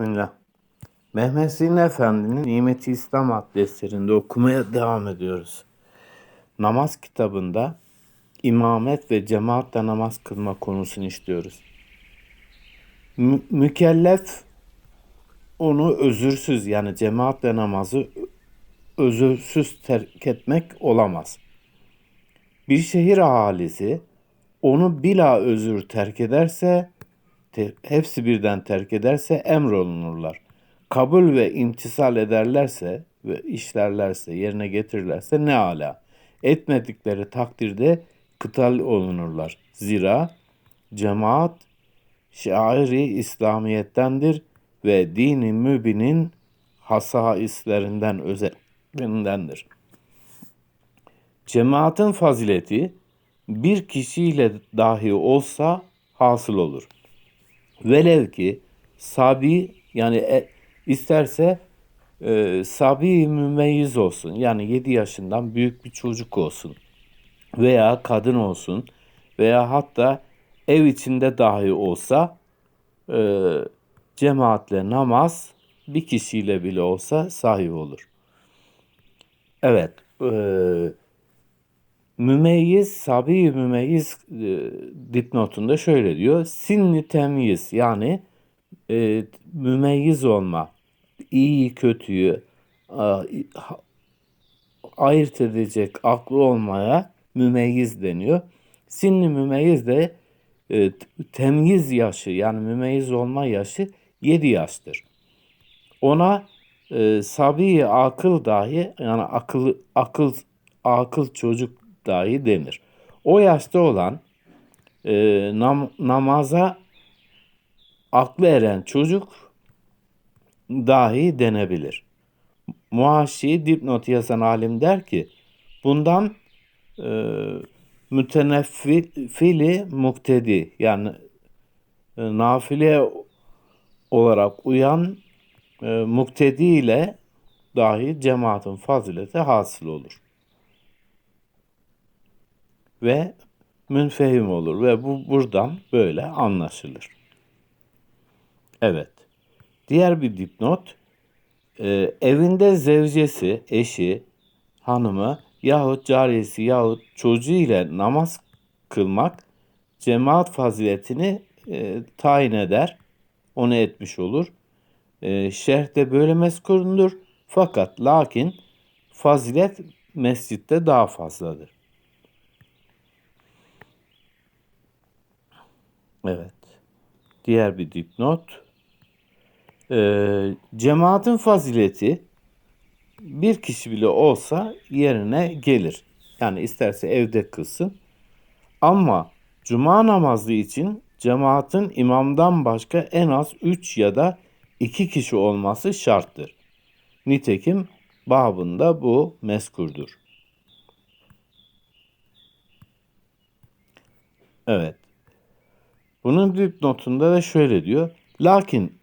Bismillah. Mehmet Zihni Efendi'nin Nimeti İslam adlı eserinde okumaya devam ediyoruz. Namaz kitabında imamet ve cemaatle namaz kılma konusunu işliyoruz. Mü- mükellef onu özürsüz yani cemaatle namazı özürsüz terk etmek olamaz. Bir şehir ahalisi onu bila özür terk ederse te- hepsi birden terk ederse emrolunurlar. Kabul ve imtisal ederlerse ve işlerlerse, yerine getirirlerse ne ala. Etmedikleri takdirde kıtal olunurlar. Zira cemaat şairi İslamiyettendir ve dini mübinin hasaislerinden özelliğindendir. Cemaatin fazileti bir kişiyle dahi olsa hasıl olur. Velev ki sabi yani e, isterse e, sabi mümeyyiz olsun. Yani 7 yaşından büyük bir çocuk olsun. Veya kadın olsun. Veya hatta ev içinde dahi olsa e, cemaatle namaz bir kişiyle bile olsa sahih olur. Evet. E, Mümeyyiz, sabi mümeyyiz e, dipnotunda şöyle diyor. Sinni temyiz yani e, mümeyyiz olma, iyi kötüyü ha- ayırt edecek aklı olmaya mümeyyiz deniyor. Sinni mümeyyiz de e, temyiz yaşı yani mümeyyiz olma yaşı 7 yaştır. Ona e, sabi akıl dahi yani akıl akıl akıl çocuk dahi denir. O yaşta olan e, nam- namaza aklı eren çocuk dahi denebilir. Muaşi dipnot yazan alim der ki bundan e, müteneffili muktedi yani e, nafile olarak uyan e, muktedi ile dahi cemaatin fazileti hasıl olur. Ve münfehim olur ve bu buradan böyle anlaşılır. Evet. Diğer bir dipnot e, evinde zevcesi, eşi, hanımı yahut cariyesi yahut çocuğu ile namaz kılmak cemaat faziletini e, tayin eder. Onu etmiş olur. E, şerhte böyle mezkurundur. Fakat lakin fazilet mescitte daha fazladır. Evet. Diğer bir dipnot. Ee, cemaatin fazileti bir kişi bile olsa yerine gelir. Yani isterse evde kılsın. Ama cuma namazı için cemaatin imamdan başka en az 3 ya da 2 kişi olması şarttır. Nitekim babında bu meskurdur. Evet. Bunun dipnotunda da şöyle diyor. Lakin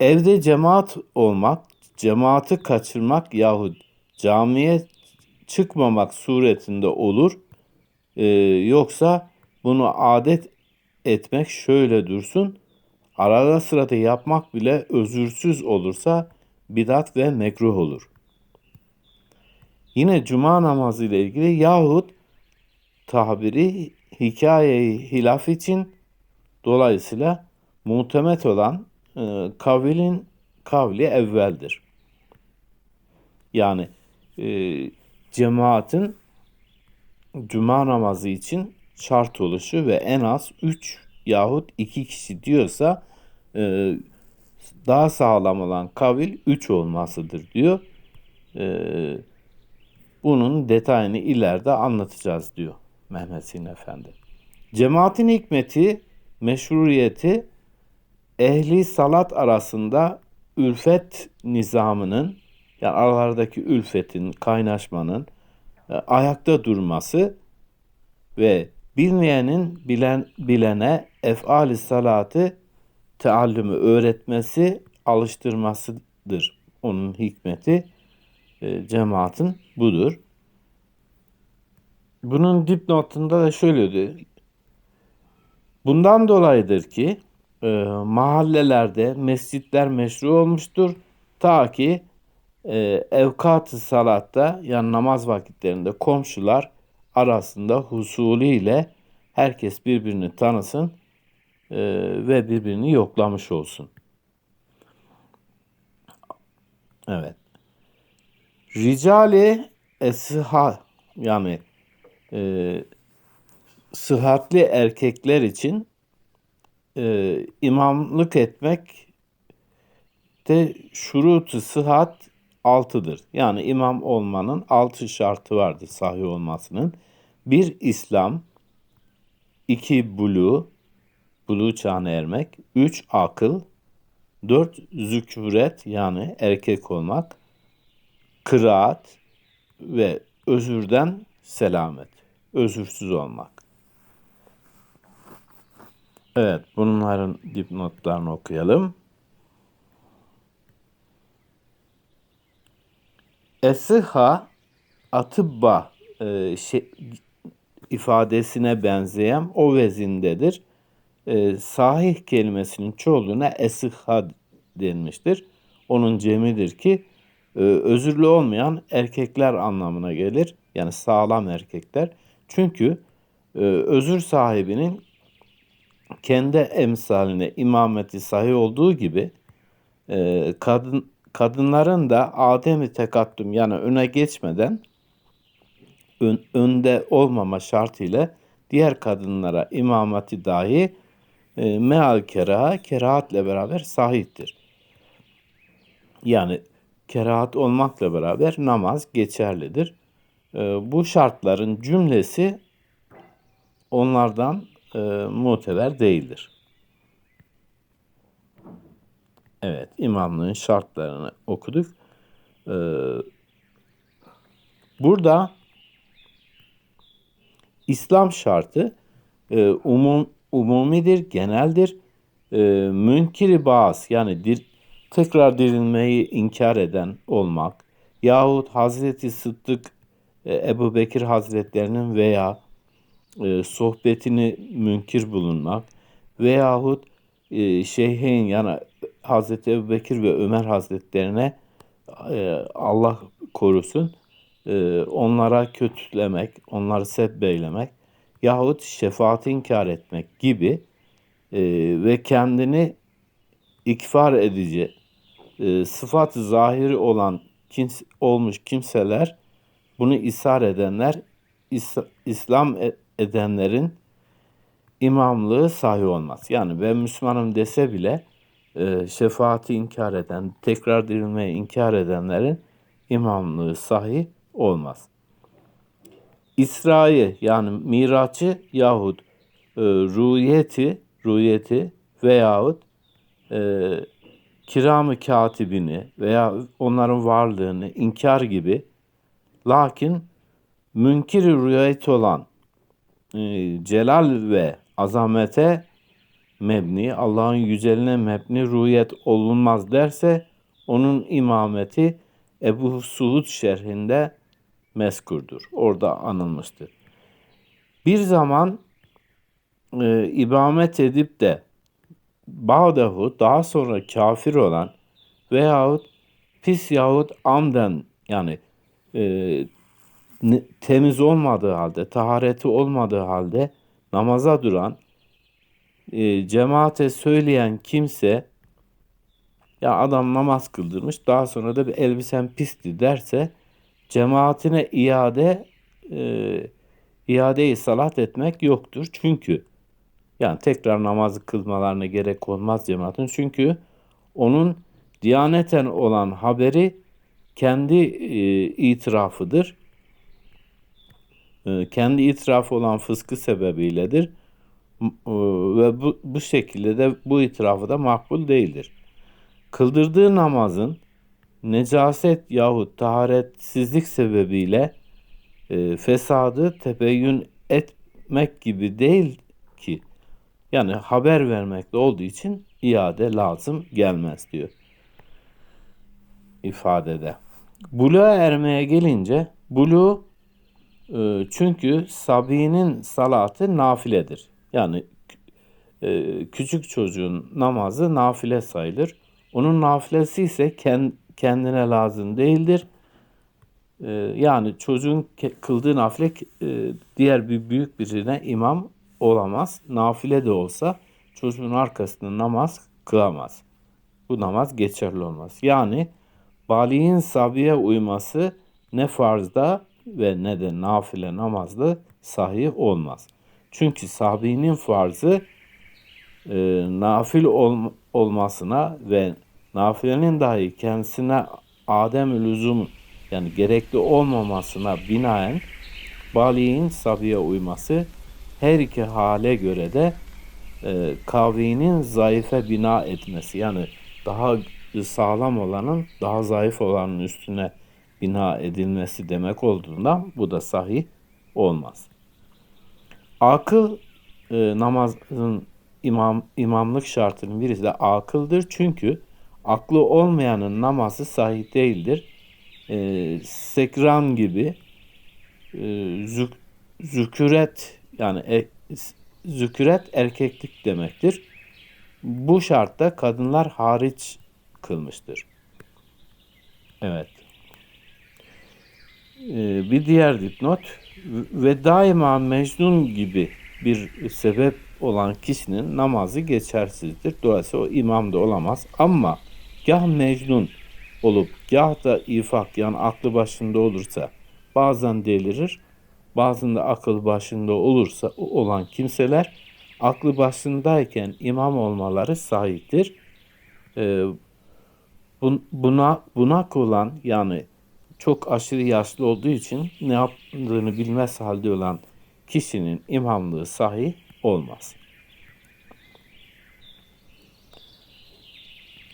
evde cemaat olmak, cemaati kaçırmak yahut camiye çıkmamak suretinde olur. Ee, yoksa bunu adet etmek şöyle dursun. Arada sırada yapmak bile özürsüz olursa bidat ve mekruh olur. Yine cuma namazı ile ilgili yahut tabiri hikaye hilaf için dolayısıyla muhtemet olan e, kavlin kavli evveldir. Yani e, cemaatin cuma namazı için şart oluşu ve en az 3 yahut 2 kişi diyorsa e, daha sağlam olan kavil 3 olmasıdır diyor. E, bunun detayını ileride anlatacağız diyor Mehmet Sin Efendi. Cemaatin hikmeti, meşruiyeti ehli salat arasında ülfet nizamının yani aralardaki ülfetin, kaynaşmanın e, ayakta durması ve bilmeyenin bilen bilene efali salatı teallümü öğretmesi, alıştırmasıdır. Onun hikmeti e, cemaatin budur. Bunun dipnotunda da şöyle diyor. Bundan dolayıdır ki e, mahallelerde mescitler meşru olmuştur. Ta ki e, evkat-ı salatta yani namaz vakitlerinde komşular arasında husuliyle herkes birbirini tanısın e, ve birbirini yoklamış olsun. Evet. Ricali esha yani e, sıhhatli erkekler için e, imamlık etmek de şurutu sıhhat altıdır. Yani imam olmanın altı şartı vardır sahih olmasının. Bir İslam, iki bulu, bulu çağına ermek, üç akıl, dört züküret yani erkek olmak, kıraat ve özürden selamet, özürsüz olmak. Evet, bunların dipnotlarını okuyalım. Esiha atıbba e, şey, ifadesine benzeyen o vezindedir. E, sahih kelimesinin çoğuluna esiha denmiştir. Onun cemidir ki e, özürlü olmayan erkekler anlamına gelir. Yani sağlam erkekler. Çünkü e, özür sahibinin kendi emsaline imameti sahih olduğu gibi e, kadın kadınların da ademi tekattüm yani öne geçmeden ön, önde olmama şartıyla diğer kadınlara imameti dahi e, meal keraha kerahatle beraber sahiptir. Yani kerahat olmakla beraber namaz geçerlidir. E, bu şartların cümlesi onlardan e, muteber değildir. Evet, imamlığın şartlarını okuduk. Ee, burada İslam şartı e, umum umumidir, geneldir. E, münkiri bazı yani dir, tekrar dirilmeyi inkar eden olmak yahut Hazreti Sıddık Ebu Bekir Hazretlerinin veya e, sohbetini münkir bulunmak veyahut e, şeyhin yani Hazreti Ebu Bekir ve Ömer Hazretlerine e, Allah korusun e, onlara kötülemek, onları sebbeylemek yahut şefaat inkar etmek gibi e, ve kendini ikfar edici e, sıfat zahiri olan kins, olmuş kimseler bunu ishar edenler is, İslam e, edenlerin imamlığı sahi olmaz. Yani ben Müslümanım dese bile e, şefaati inkar eden, tekrar dirilmeyi inkar edenlerin imamlığı sahi olmaz. İsra'yı yani miraçı yahut e, ruhiyeti, ruhiyeti veyahut e, kiramı katibini veya onların varlığını inkar gibi lakin münkiri rüyet olan e, celal ve azamete mebni, Allah'ın yüceline mebni ruhiyet olunmaz derse onun imameti Ebu Suud şerhinde meskurdur. Orada anılmıştır. Bir zaman e, ibamet edip de Bağdahu daha sonra kafir olan veyahut pis yahut amden yani e, temiz olmadığı halde, tahareti olmadığı halde namaza duran e, cemaate söyleyen kimse ya adam namaz kıldırmış daha sonra da bir elbisen pisti derse cemaatine iade e, iadeyi salat etmek yoktur. Çünkü yani tekrar namazı kılmalarına gerek olmaz cemaatin. Çünkü onun diyaneten olan haberi kendi e, itirafıdır. E, kendi itirafı olan fıskı sebebiyledir. E, ve bu, bu şekilde de bu itirafı da makbul değildir. Kıldırdığı namazın necaset yahut taharetsizlik sebebiyle e, fesadı tebeyyün etmek gibi değil ki. Yani haber vermekte olduğu için iade lazım gelmez diyor ifadede. Buluğa ermeye gelince bulu e, çünkü Sabi'nin salatı nafiledir. Yani e, küçük çocuğun namazı nafile sayılır. Onun nafilesi ise kendine lazım değildir. E, yani çocuğun kıldığı nafile diğer bir büyük birine imam olamaz. Nafile de olsa çocuğun arkasında namaz kılamaz. Bu namaz geçerli olmaz. Yani baliğin sabiye uyması ne farzda ve ne de nafile namazda sahih olmaz. Çünkü sabinin farzı e, nafil ol, olmasına ve nafilenin dahi kendisine adem lüzum yani gerekli olmamasına binaen baliğin sabiye uyması her iki hale göre de e, kavinin zayıfe bina etmesi yani daha sağlam olanın daha zayıf olanın üstüne bina edilmesi demek olduğundan bu da sahih olmaz. Akıl e, namazın imam imamlık şartının birisi de akıldır. Çünkü aklı olmayanın namazı sahih değildir. E, sekran gibi e, zük, züküret yani e, züküret erkeklik demektir. Bu şartta kadınlar hariç kılmıştır. Evet. Ee, bir diğer dipnot ve daima Mecnun gibi bir sebep olan kişinin namazı geçersizdir. Dolayısıyla o imam da olamaz. Ama gah Mecnun olup gah da ifak yani aklı başında olursa bazen delirir, bazen de akıl başında olursa olan kimseler aklı başındayken imam olmaları sahiptir. Ee, buna bunak olan yani çok aşırı yaşlı olduğu için ne yaptığını bilmez halde olan kişinin imamlığı sahih olmaz.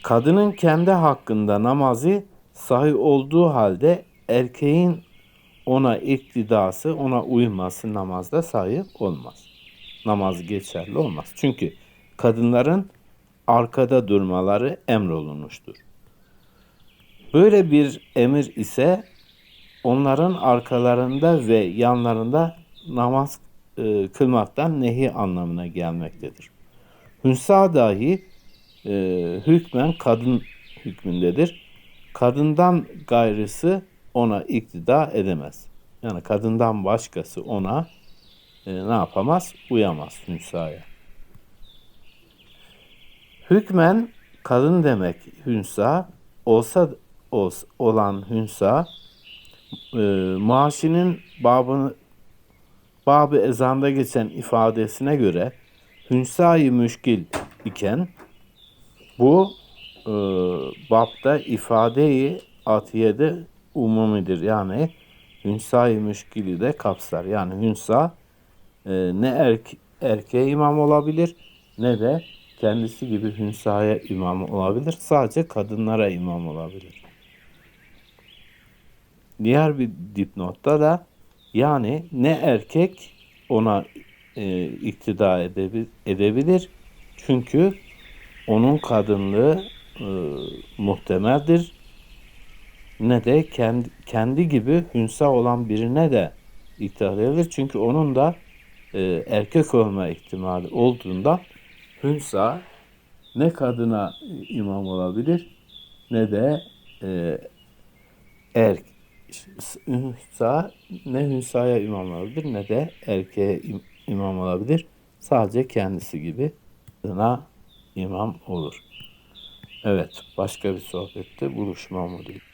Kadının kendi hakkında namazı sahih olduğu halde erkeğin ona iktidası, ona uyması namazda sahih olmaz. Namaz geçerli olmaz. Çünkü kadınların arkada durmaları emrolunmuştur. Böyle bir emir ise onların arkalarında ve yanlarında namaz e, kılmaktan nehi anlamına gelmektedir. Hünsa dahi e, hükmen kadın hükmündedir. Kadından gayrısı ona iktida edemez. Yani kadından başkası ona e, ne yapamaz? Uyamaz hünsaya. Hükmen kadın demek hünsa olsa olan hünsa e, maaşinin babını babı ezanda geçen ifadesine göre hünsayı müşkil iken bu e, babda ifadeyi atiyede umumidir. Yani hünsayı müşkili de kapsar. Yani hünsa e, ne erke, erkeğe imam olabilir ne de kendisi gibi hünsaya imam olabilir. Sadece kadınlara imam olabilir. Diğer bir dipnotta da yani ne erkek ona e, iktida edebilir. Çünkü onun kadınlığı e, muhtemeldir. Ne de kendi, kendi gibi hünsa olan birine de iktidar edebilir. Çünkü onun da e, erkek olma ihtimali olduğunda hünsa ne kadına imam olabilir ne de e, erk hünsa ne hünsaya imam olabilir ne de erkeğe im, imam olabilir. Sadece kendisi gibi kadına imam olur. Evet, başka bir sohbette buluşma umuduyla.